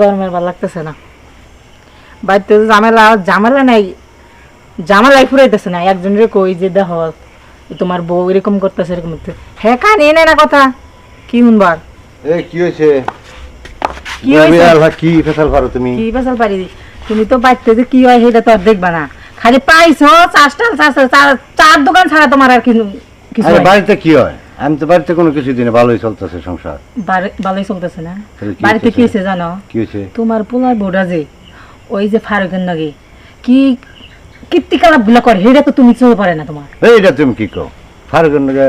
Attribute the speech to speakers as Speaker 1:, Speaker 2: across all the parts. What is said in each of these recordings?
Speaker 1: গরমের ভালো লাগতেছে না। বাড়িতে ঝামেলা ঝামেলা নাই ঝামেলাই ফুরাইতেছে না। একজনের কই যে দেখ তোমার বউ এরকম করতেছে এরকম হ্যাঁ কান এনে না কথা। কি শুনবার?
Speaker 2: এ কি হয়েছে?
Speaker 1: কি হয়েছে?
Speaker 2: কি ফেসাল পারো তুমি?
Speaker 1: কি বেসাল পারি? তুমি তো বাড়িতে যে কি হয় সেটা তো আর দেখবা না। খালি পাইছো চাষ চার দোকান ছাড়া তোমার আর কিছু।
Speaker 2: বাড়িতে কি হয়? আমি তো বাড়িতে কোনো কিছু দিনে ভালোই চলতেছে সংসার।
Speaker 1: ভালোই চলতেছে না? বাড়িতে কি হয়েছে জানো?
Speaker 2: কি হয়েছে
Speaker 1: তোমার পোলার বউটা যে ওই যে ফারুকের নাকি কি গুলা করে সেটা তো তুমি চলে পারে না তোমার।
Speaker 2: এইটা তুমি কি ফারুকের নাকি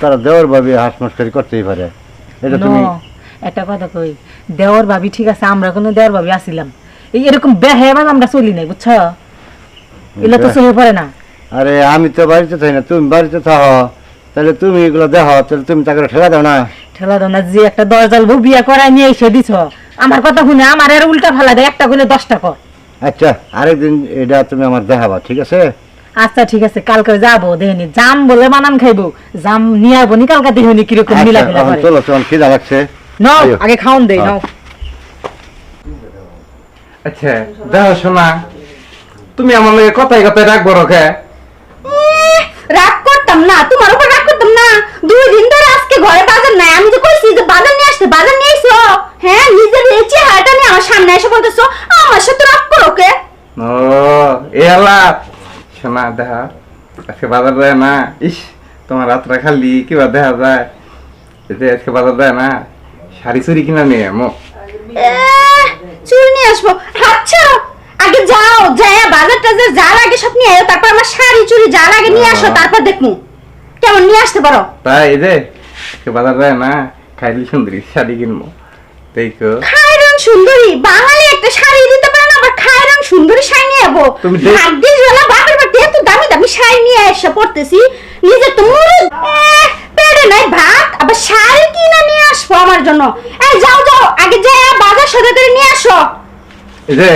Speaker 2: তারা দেওয়ার ভাবে হাঁস মাসকারি করতেই পারে। এটা তুমি
Speaker 1: একটা কথা কই দেওয়ার ভাবি ঠিক আছে আমরা কোনো দেওয়ার ভাবি আসিলাম। এই এরকম বেহেবাজ আমরা চলি নাই বুঝছ? এগুলো তো চলে পারে না।
Speaker 2: আরে আমি তো বাড়িতে থাকি না তুমি বাড়িতে থাকো তাহলে তুমি এগুলো দেখো তাহলে তুমি তাকে ঠেলা দাও না।
Speaker 1: ঠেলা দাও না যে একটা দরজাল বউ বিয়া করায় নিয়ে এসে দিছ। আমার কথা শুনে আমার আর উল্টা ফেলা দেয় একটা কইলে দশটা কর।
Speaker 2: আচ্ছা আরেকদিন এটা তুমি আমার দেখাবা ঠিক আছে?
Speaker 1: আচ্ছা ঠিক আছে কালকে যাব দেহনি জাম বলে বানান খাইবো জাম নিয়ে আসব নি কালকে দেহনি কীরকম মিলা
Speaker 2: আচ্ছা,
Speaker 1: ফেলা
Speaker 2: এখন
Speaker 1: করে।
Speaker 2: চলো তোমার খিদা লাগছে।
Speaker 1: নাও আগে খাওন দেই
Speaker 2: হ্যাঁ।
Speaker 1: নাও।
Speaker 3: আচ্ছা দেখো শোনা তুমি আমার লগে কথাই কথাই রাখব রকে
Speaker 4: রাগ করতাম না তোমার উপর রাগ করতাম না দুই দিন ধরে আজকে ঘরে বাজার নাই আমি তো কইছি যে বাজার নিয়ে আসতে বাজার নিয়ে এসো হ্যাঁ নিজের এই চেহারাটা নিয়ে আমার সামনে এসে বলতেছো আমার সাথে রাগ করো কে
Speaker 3: ও এ শোনা দেখা আজকে বাজার যায় না। ইস তোমার রাত্রা খালি কিবা দেখা যায়? আজকে বাজার যায় না। শাড়ি চুরি কিনা নিয়ে
Speaker 4: চুল নিয়ে আসব। আচ্ছা আগে যাও যাই বাজার টাজার যা লাগে সব নিয়ে আয়ো তারপর আমার শাড়ি চুড়ি যা লাগে নিয়ে আসো তারপর দেখমু। কেমন নিয়ে আসতে পারো?
Speaker 3: তাই এই যে আজকে বাজার যায় না। খাইলি সুন্দরী শাড়ি কিনবো। দেখো।
Speaker 4: খায়রন সুন্দরী। বাঙালি একটা শাড়ি দিতে পারে না আবার খায়রন সুন্দরী শাড়ি নিয়ে যাব
Speaker 3: তুমি দেখ-
Speaker 4: ভাগ্যিস বাপের বাড়িতে এত দামি দামি শাড়ি নিয়ে এসে পড়তেছি নিজে তো মুড়ি নাই ভাত আবার শাড়ি কিনে নিয়ে আসব আমার জন্য। এই যাও যাও আগে যাই বাজার সাথে করে নিয়ে আসো।
Speaker 3: যে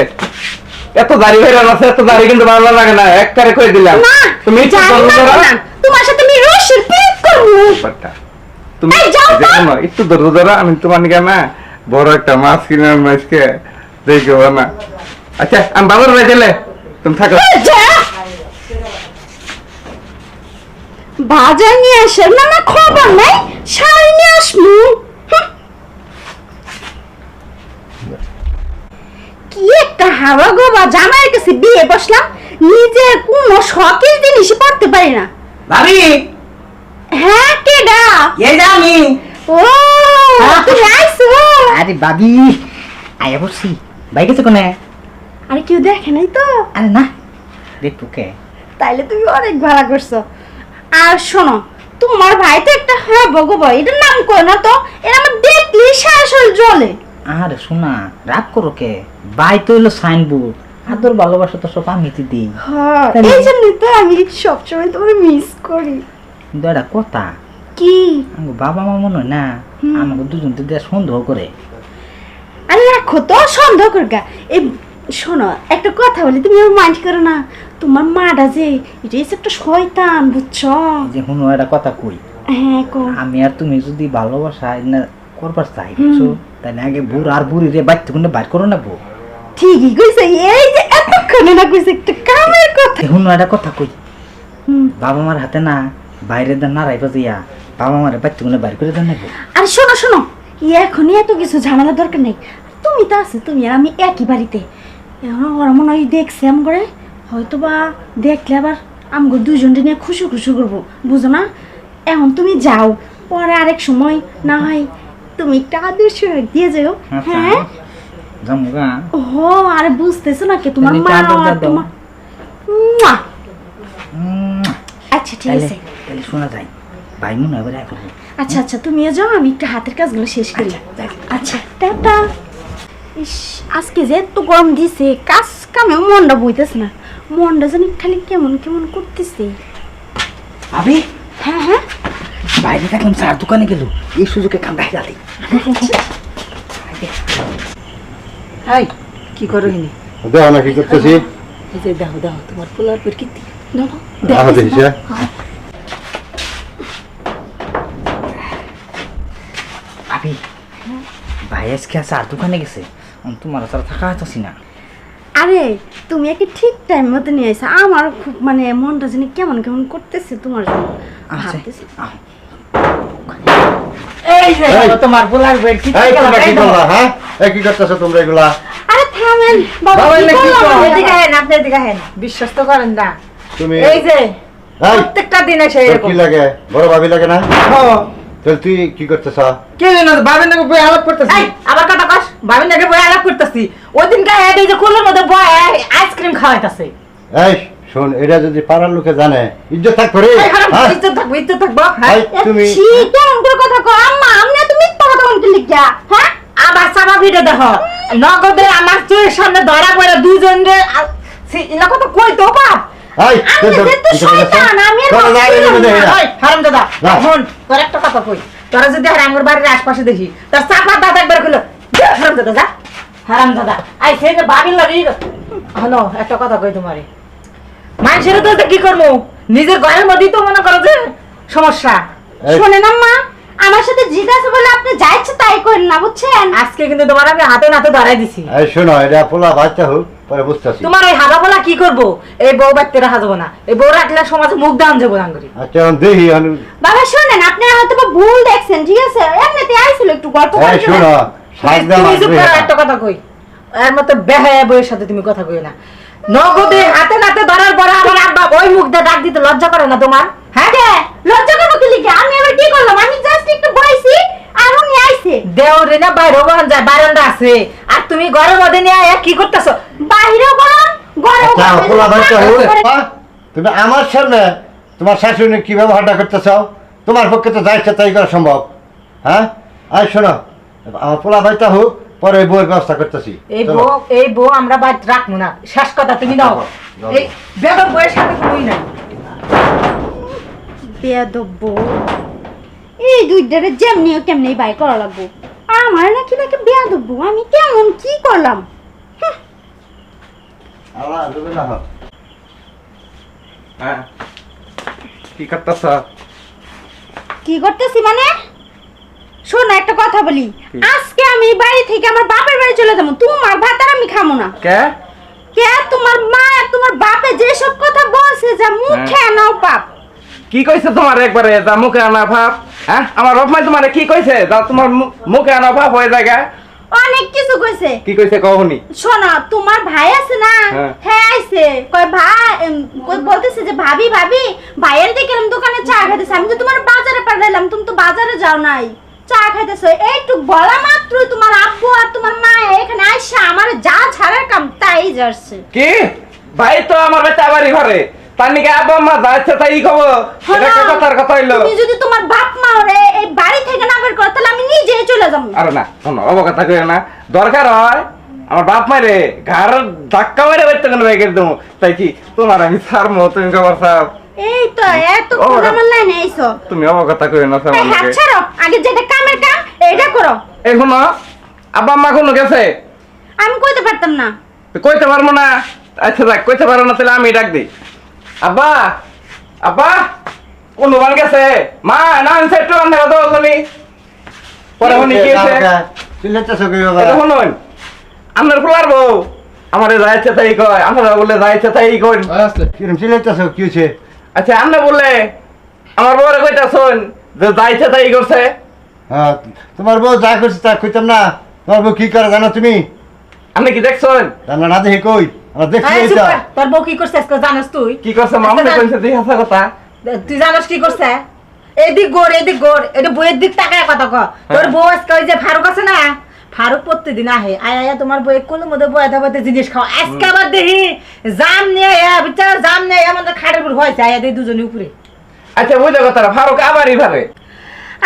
Speaker 3: এত দাড়ি আছে এত দাড়ি কিন্তু ভালো লাগে না এক কারে কই দিলাম? তুমি একটু
Speaker 4: জানি
Speaker 3: ধরো।
Speaker 4: তোমার সাথে আমি রসের করব।
Speaker 3: তুমি একটু ধরো ধরো আমি তোমার নিকে না বড় একটা মাছ কিনে আনব আজকে। দেখো না। আচ্ছা আমি বাবার বাড়ি তুমি থাকো।
Speaker 4: বাজার নিয়ে আসে না না খবর নাই শাড়ি নিয়ে আসমু কি একটা হাওয়া গো বা জামাইয়ের কাছে বিয়ে বসলাম নিজের কোনো শখের জিনিসই পড়তে পারি না।
Speaker 5: ভাবি।
Speaker 4: হ্যাঁ কেডা
Speaker 5: এই যে আমি?
Speaker 4: ও তুমি আইছো।
Speaker 5: আরে ভাবি আয়া বসছি ভাই গেছে কোনে
Speaker 4: আরে কেউ দেখে নাই তো?
Speaker 5: আরে না দেখব কে?
Speaker 4: তাইলে তুমি অনেক ভাড়া করছ। আর শোনো তোমার ভাই তো একটা হ্যাঁ ভগব এটার নাম কই না তো? এর আমার দেখলি শাসল জ্বলে।
Speaker 5: আরে শোনা রাগ করো কে? ভাই তো হলো সাইনবোর্ড আদর ভালোবাসা তো সব আমি তো দিই।
Speaker 4: হ্যাঁ এই জন্যই তো আমি সবসময় তোমার মিস করি।
Speaker 5: কিন্তু একটা কথা।
Speaker 4: কি?
Speaker 5: আমার বাবা মা মনে হয় না আমাকে দুজন তো দেয়া সন্দেহ করে।
Speaker 4: আরে রাখো তো সন্দেহ করগা। এই শোনো একটা কথা বলি তুমি আমার মাইন্ড করো না। তোমার মাটা যে এটা একটা শয়তান বুঝছ?
Speaker 5: যে হুনো একটা কথা কই।
Speaker 4: হ্যাঁ কো।
Speaker 5: আমি আর তুমি যদি ভালোবাসা না করবার চাই বুঝছ? তাহলে আগে বুড় আর বুড়ি রে বাইর থেকে বাইর করো না বউ।
Speaker 4: ঠিকই কইছে এই যে এতক্ষণে না কইছে একটা কামের কথা।
Speaker 5: হুনো একটা কথা কই। বাবা মার হাতে না বাইরে দেন না রাইবা যাইয়া বাবা মারে বাইর থেকে বাইর করে দেন না
Speaker 4: আরে শোনো শোনো এখনই এত কিছু ঝামেলা দরকার নেই। তুমি তো আছো তুমি আর আমি একই বাড়িতে। এখন ওরা মনে হয় দেখছে আম করে। হয়তো বা দেখলে আবার আমগো দুজনকে নিয়ে খুশি খুশি করব বুঝো না? এখন তুমি যাও পরে আরেক সময় না হয় তুমি একটা আদর্শ দিয়ে যাও
Speaker 5: আচ্ছা
Speaker 4: হ্যাঁ? ও আরে বুঝতেছো না কি তোমার মা আর তোমার আচ্ছা ঠিক আছে।
Speaker 5: তাহলে শোনা যায়। ভাই মনে হয়
Speaker 4: আচ্ছা আচ্ছা তুমিও যাও আমি একটু হাতের কাজগুলো শেষ করি। আচ্ছা টাটা। ইস আজকে যে এত গরম দিছে কাজ কামে মনটা বইতেছে না। মনটা জানি খালি কেমন কেমন করতেছে।
Speaker 5: ভাবি?
Speaker 4: হ্যাঁ হ্যাঁ।
Speaker 5: বাইরে দেখলাম চার দোকানে গেল এই সুযোগে খান দেখা
Speaker 1: হাই কি করো হিনি
Speaker 2: দেখো না কি করতেছি?
Speaker 1: এই যে দেখো দেখো তোমার পোলার পর কীর্তি দেখো।
Speaker 2: হ্যাঁ?
Speaker 5: ভাই আজকে চার দোকানে গেছে? তোমার ছাড়া থাকা হইতেছি না।
Speaker 4: আরে তুমি একে ঠিক টাইম মতো নিয়ে আইসা। আমার খুব মানে মনটা জানি কেমন কেমন করতেছে তোমার জন্য। ভাবতেছি।
Speaker 1: এই যে তোমার বলার বই কি
Speaker 2: এই তোমরা কি করলা হ্যাঁ? কি করতেছো তোমরা এগুলা?
Speaker 4: আরে থামেন বাবা
Speaker 1: বাবা
Speaker 4: কি
Speaker 1: এলে কি
Speaker 4: করলাম
Speaker 1: করো?
Speaker 4: আমি?
Speaker 1: এদিকে হেন, আপনি এদিকে হেন। বিশ্বাস তো করেন না।
Speaker 2: তুমি
Speaker 1: এই যে প্রত্যেকটা দিন এসে এরকম।
Speaker 2: কি লাগে? বড় ভাবি লাগে না?
Speaker 1: হ্যাঁ।
Speaker 2: তাহলে তুই কি করতেছ?
Speaker 5: কে জানো বাবেন নাকি আলাপ করতেছি।
Speaker 1: এই, আবার কথা কস ভাবি নাকি বই আলাপ করতেছি। ওই দিনকে হেড এই যে কুলের মধ্যে বয় আইসক্রিম খাওয়াইতাছে।
Speaker 2: এই শোন এটা যদি পাড়ার লোকে জানে ইজ্জত থাকবে রে।
Speaker 1: এই হারাম,
Speaker 2: হ্যাঁ?
Speaker 1: ইজ্জত থাকব ইজ্জত থাকব হ্যাঁ।
Speaker 2: তুমি
Speaker 4: কেমন করে কথা কও আম্মা আমি এত মিথ্যা কথা বলতে লিখিয়া হ্যাঁ?
Speaker 1: আবার সাবা ভিডিও দেখো। নগদে আমার চোখের সামনে ধরা পড়ে দুজন রে এলা কথা কই তো বাপ?
Speaker 2: এই
Speaker 4: আমি
Speaker 2: তোর-
Speaker 4: তো শয়তান, আমি
Speaker 1: একটা কথা কই। তোরা যদি আর হারাঙ্গুর বাড়ির আশপাশে দেখি তোর চাপা দাদা একবার খুলো হারাম দাদা যা। হারাম দাদা আই সে যে বাবির লাগি হলো একটা কথা কই তোমারে। মানুষের তো কি করব নিজের ঘরের মধ্যেই তো মনে করো যে সমস্যা।
Speaker 2: এই,
Speaker 4: শোনেন আম্মা আমার সাথে আছে বলে আপনি যা ইচ্ছে তাই করেন না বুঝছেন?
Speaker 1: আজকে কিন্তু তোমার আমি হাতে নাতে ধরাই দিছি।
Speaker 2: এই শোনো এটা পোলা বাচ্চা হোক পরে বুঝতেছি।
Speaker 1: তোমার ওই হাবা বলা কি করব? এই বউ বাড়তে রাখা যাব না। এই বউ রাখলে সমাজে মুখ দাম যাব ডাঙ্গরি
Speaker 2: আচ্ছা এখন দেখি
Speaker 4: বাবা শোনেন আপনি হয়তো ভুল দেখছেন ঠিক আছে? এমনিতে আইছিল একটু গল্প জন্য।
Speaker 2: শোনো সাজদা
Speaker 1: তুমি একটা কথা কই। এর মতো বেহায়া বইয়ের সাথে তুমি কথা কই না। নগদে হাতে নাতে ধরার পরে আমার আব্বা ওই মুখ দিয়ে ডাক দিতে লজ্জা করে না তোমার? হ্যাঁ?
Speaker 4: কে? লজ্জা করব কি লিখে? আমি আবার কি করলাম? আমি জাস্ট একটু বইছি আর উনি আইছে।
Speaker 1: দেওরে না বাইরে বান যায় বারান্দা আছে। আর তুমি ঘরের মধ্যে নিয়ে আয়া কি করতেছো?
Speaker 2: আচ্ছা আহ, তুমি আমার সামনে তোমার শাশুড়ি কি ব্যবহারটা করতে চাও তোমার পক্ষে তো যা ইচ্ছা তাই করা সম্ভব। হ্যাঁ? আর শোনো। আমার পোলা হোক পরে ওই বইয়ের ব্যবস্থা করতেছি।
Speaker 1: এই বউ এই বউ আমরা বাদ রাখব না। শেষ কথা তুমি নাও।
Speaker 2: যাও।
Speaker 1: এই বেগম বইয়ের সাথে কই না
Speaker 4: বেয়াদব্য এই দুইটারে যেমনি হোক তেমনি বাই করা লাগবো। আমার নাকি নাকি বেয়াদব্য আমি কেমন কি করলাম?
Speaker 2: আল্লাহ,
Speaker 3: হ্যাঁ। কি করতেছ?
Speaker 4: কি করতেছি মানে? শোনো একটা কথা বলি। আজকে আমি বাড়ি থেকে আমার বাপের বাড়ি চলে যাব। তোমার ভাত আর আমি খামো না।
Speaker 3: কে?
Speaker 4: কে? তোমার মা আর তোমার বাপে যেসব কথা বলছে যা মুখে নাও পাপ।
Speaker 3: কি কইছে তোমার একবারে? যা মুখে আনা ভাব হ্যাঁ? আমার বাপ তোমারে কি কইছে? যা তোমার মুখে আনা ভাব হয়ে জায়গা
Speaker 4: অনেক কিছু কইছে।
Speaker 3: কি কইছে কহনি
Speaker 4: শোনো তোমার ভাই আছে না?
Speaker 3: হ্যাঁ।
Speaker 4: হ্যাঁ আইছে। কয় ভাই কই বলতেছে যে ভাবি ভাবি ভাইয়ের দেখলাম দোকানে চা খাইতেছে। আমি তো তোমার বাজারে পাঠাইলাম। তুমি তো বাজারে যাও নাই। চা খাইতেছো? এইটুক বলা মাত্রই তোমার আব্বু আর তোমার মা এখানে আইসা আমার যা ছাড়ার কাম তাই যাচ্ছে
Speaker 3: কি? ভাই তো আমার বাচ্চা বাড়ি ঘরে। তার নিকে আব্বা মা যাচ্ছে তাই কব এটা একটা কথার কথা হইল।
Speaker 4: তুমি যদি তোমার বাপ মা ওরে এই বাড়ি থেকে না বের করো তাহলে আমি নিজেই চলে যাব।
Speaker 3: আরে না শোনো অবকথা কইও না। দরকার হয় আমার বাপ মারে ঘর ধাক্কা মেরে বাইতে কেন বেগে দেবো তাই কি? তোমার আমি ছাড়মো তুমি খবর সাপ
Speaker 4: এই তো এত
Speaker 3: ওটা-
Speaker 4: আমার লাইনে আইছো
Speaker 3: তুমি অবকথা কইও না
Speaker 4: ছাড়ো আগে যেটা কামের কাম এইটা করো।
Speaker 3: আব্বা আম্মা কোনো গেছে?
Speaker 4: আমি কইতে পারতাম না।
Speaker 3: কইতে পারব না? আচ্ছা দেখ কইতে পারো না তাহলে আমি ডাক দিই। আব্বা আব্বা কোন বান গেছে। মা না আমি সেটু শুনি পরে শুনি কি হয়েছে
Speaker 2: চিল্লাইতেছো কি বাবা?
Speaker 3: এটা শুনুন আপনার ফুলার বউ। আমারে যাইছে তাই কয় আপনারা বলে যাইছে তাই কই
Speaker 2: কিরম চিল্লাইতেছো কি হয়েছে?
Speaker 3: আচ্ছা আপনি বললে আমার বউরে কইতা শুন যে যাইছে তাই করছে?
Speaker 2: হ্যাঁ তোমার বউ যা করছে তা কইতাম না। তোমার বউ কি করে জানো তুমি?
Speaker 3: আপনি কি দেখছেন?
Speaker 2: আমরা না দেখে কই? আমরা দেখছি
Speaker 1: চুপ তোর বউ কি করছে আজকে জানিস তুই?
Speaker 3: কি করছে মা? আপনি কইছে তুই হাসা কথা
Speaker 1: তুই জানিস কি করছে? এদিক গোড় এদিক গোড় এটা বইয়ের দিক তাকায় কথা ক। তোর বউ আজকে ওই যে ফারুক আছে না ফারুক প্রত্যেকদিন আহে। আয় আয়া তোমার বই কোলের মধ্যে বয়ে থাকতে জিনিস খাও। আজকে আবার দেখি জাম নিয়ে আয়া বিচার জাম নিয়ে আমাদের খাটের উপর হয়েছে। আয়া দেখি দুজনে উপরে।
Speaker 3: আচ্ছা বুঝে কথা ফারুক আবারই ভাবে।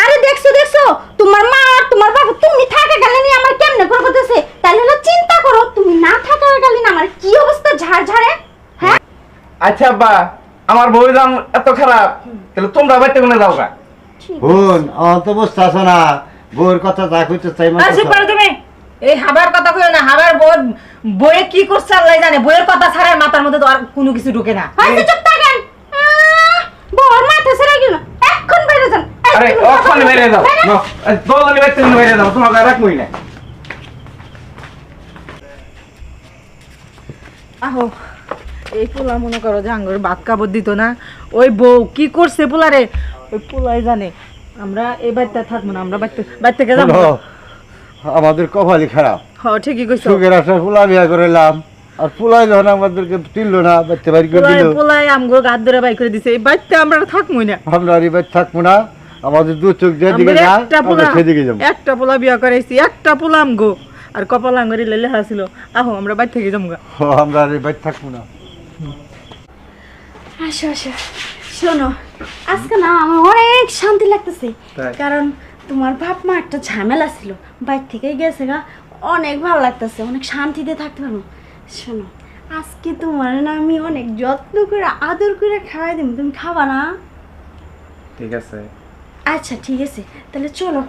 Speaker 4: আরে দেখছ দেখছ তোমার মা আর তোমার বাবা তুমি থাকা গেলে নি আমার কেমনে করে করতেছে তাহলে হলো চিন্তা করো তুমি না থাকা গেলে না আমার কি অবস্থা ঝাড় ঝাড়ে হ্যাঁ?
Speaker 3: আচ্ছা আব্বা আমার বউ দাম এত খারাপ তাহলে তোমরা বাইতে কোনে যাও গা
Speaker 2: বোন আমার তো বুঝতে আসো না। বউর কথা যা কইতে চাই
Speaker 1: আর চুপ করো তুমি। এই হাবার কথা কইও না হাবার বউ বইয়ে কি করছে আল্লাহ জানে। বইয়ের কথা ছাড়া মাথার মধ্যে তো আর কোনো কিছু ঢুকে না।
Speaker 4: হয়তো চুপ থাকেন। আহ, বউর মাথা ছেড়ে গেল। এখন বেরো যান।
Speaker 3: আরে মেরে দাও
Speaker 4: বলো।
Speaker 3: দোকানে বাইতে মেরে দাও তোমাকে রাখবই না।
Speaker 1: আহো এই পোলা মনে করো যে আঙ্গুর ভাত কাপড় দিত না। ওই বউ কি করছে পোলারে? ওই পোলাই জানে। আমরা এই বাড়িতে থাকব না আমরা বাড়িতে বাড়ি থেকে যাব
Speaker 2: আমাদের কপালই খারাপ।
Speaker 1: হ ঠিকই কইছো।
Speaker 2: সুখের আশা পোলা বিয়া করেলাম আর পোলাই যখন আমাদেরকে তুললো না বাচ্চা বাড়ি করে
Speaker 1: পোলাই
Speaker 2: দিল।
Speaker 1: পোলাই আমগো গাদ ধরে বাই করে দিছে। এই বাড়িতে আমরা থাকব না।
Speaker 2: আমরা আর এবার থাকব না। আমাদের দু চোখ যেদিকে
Speaker 1: একটা
Speaker 2: আমরা
Speaker 1: পোলা
Speaker 2: সেদিকে যাব।
Speaker 1: একটা পোলা বিয়া করাইছি একটা পোলা আমগো। আর কপাল আঙ্গুরি লেলে হাসিল আহো আমরা বাড়ি থেকে যাব
Speaker 2: আমরা আর এবার থাকব না।
Speaker 4: আসো আসো। শোনো আজকে না আমার অনেক শান্তি লাগতেছে কারণ তোমার বাপ মা একটা ঝামেলা ছিল বাইর থেকে গেছে গা অনেক ভালো লাগতেছে অনেক শান্তিতে থাকতে পারব। শোনো আজকে তোমার না আমি অনেক যত্ন করে আদর করে খাওয়াই দিব তুমি খাবা না?
Speaker 3: ঠিক আছে।
Speaker 4: আচ্ছা ঠিক আছে তাহলে চলো